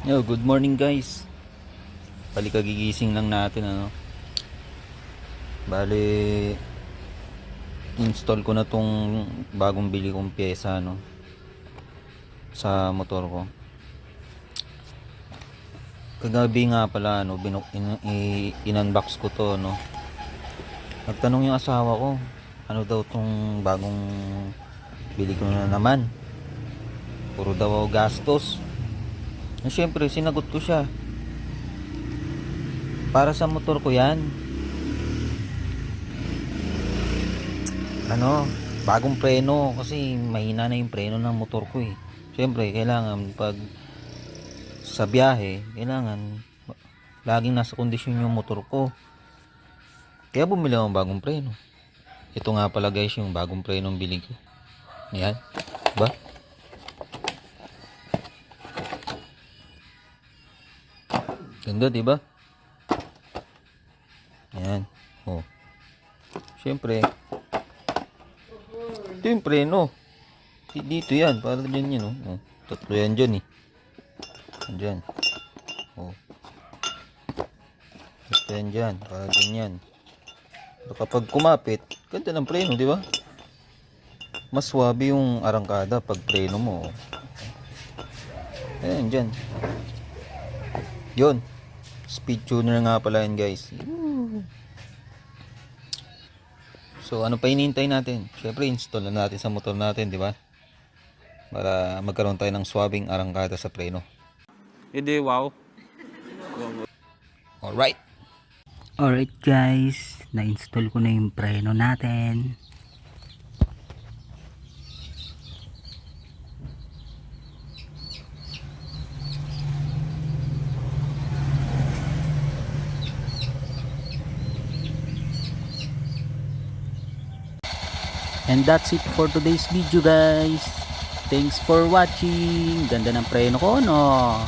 Yo, good morning guys. Bali kagigising lang natin ano. Bali install ko na tong bagong bili kong pyesa no sa motor ko. Kagabi nga pala ano, binuk in, in-unbox ko to no. Nagtanong yung asawa ko, ano daw tong bagong bili ko na naman. Puro daw gastos. Eh, Siyempre, sinagot ko siya. Para sa motor ko yan. Ano, bagong preno kasi mahina na yung preno ng motor ko eh. Siyempre, kailangan pag sa biyahe, kailangan laging nasa kondisyon yung motor ko. Kaya bumili ako ng bagong preno. Ito nga pala guys yung bagong preno ng bili ko. Yan. Ba? Ganda, di ba? Ayan. Oh. Siyempre. Ito yung preno. Di- Dito yan. Para dyan yun, oh. oh. Tatlo yan dyan, eh. Dyan. Oh. Tatlo yan dyan. Para dyan yan. So, kapag kumapit, ganda ng preno, di ba? Mas swabe yung arangkada pag preno mo. oh. Ayan, dyan. Yun. Speed tuner nga pala yan guys. So ano pa hinihintay natin? Syempre install na natin sa motor natin, di ba? Para magkaroon tayo ng swabing arangkada sa preno. Hindi, wow. Alright. Alright guys, na-install ko na yung preno natin. And that's it for today's video guys. Thanks for watching. Ganda ng preno ko no.